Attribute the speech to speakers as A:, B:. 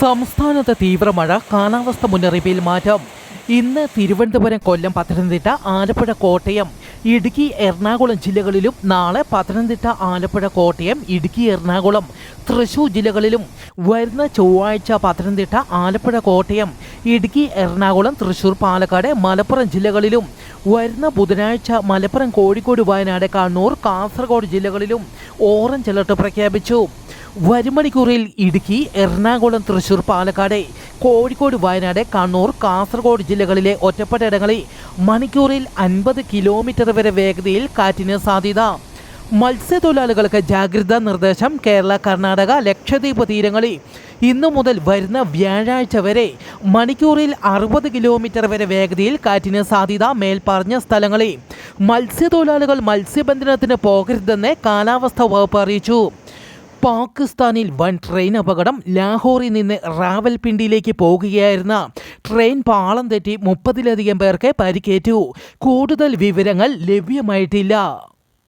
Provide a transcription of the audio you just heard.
A: സംസ്ഥാനത്ത് തീവ്രമഴ കാലാവസ്ഥ മുന്നറിയിപ്പിൽ മാറ്റം. ഇന്ന് തിരുവനന്തപുരം കൊല്ലം പത്തനംതിട്ട ആലപ്പുഴ കോട്ടയം ഇടുക്കി എറണാകുളം ജില്ലകളിലും നാളെ പത്തനംതിട്ട ആലപ്പുഴ കോട്ടയം ഇടുക്കി എറണാകുളം തൃശൂർ ജില്ലകളിലും വരുന്ന ചൊവ്വാഴ്ച പത്തനംതിട്ട ആലപ്പുഴ കോട്ടയം ഇടുക്കി എറണാകുളം തൃശൂർ പാലക്കാട് മലപ്പുറം ജില്ലകളിലും വരുന്ന ബുധനാഴ്ച മലപ്പുറം കോഴിക്കോട് വയനാട് കണ്ണൂർ കാസർഗോഡ് ജില്ലകളിലും ഓറഞ്ച് അലർട്ട് പ്രഖ്യാപിച്ചു. വരുമണിക്കൂറിൽ ഇടുക്കി എറണാകുളം തൃശൂർ പാലക്കാട് കോഴിക്കോട് വയനാട് കണ്ണൂർ കാസർഗോഡ് ജില്ലകളിലെ ഒറ്റപ്പെട്ട ഇടങ്ങളിൽ മണിക്കൂറിൽ അൻപത് കിലോമീറ്റർ വരെ വേഗതയിൽ കാറ്റിന് സാധ്യത. മത്സ്യത്തൊഴിലാളികൾക്ക് ജാഗ്രതാ നിർദ്ദേശം കേരള കർണാടക ലക്ഷദ്വീപ് തീരങ്ങളിൽ ഇന്നു മുതൽ വരുന്ന വ്യാഴാഴ്ച വരെ മണിക്കൂറിൽ അറുപത് കിലോമീറ്റർ വരെ വേഗതയിൽ കാറ്റിന് സാധ്യത മേൽപ്പറഞ്ഞ സ്ഥലങ്ങളിൽ മത്സ്യത്തൊഴിലാളികൾ മത്സ്യബന്ധനത്തിന് പോകരുതെന്ന് കാലാവസ്ഥാ വകുപ്പ് അറിയിച്ചു. പാകിസ്ഥാനിൽ വൻ ട്രെയിൻ അപകടം. ലാഹോറിൽ നിന്ന് റാവൽപിണ്ടിയിലേക്ക് പോകുകയായിരുന്ന ട്രെയിൻ പാളം തെറ്റി മുപ്പതിലധികം പേർക്ക് പരിക്കേറ്റു. കൂടുതൽ വിവരങ്ങൾ ലഭ്യമായിട്ടില്ല.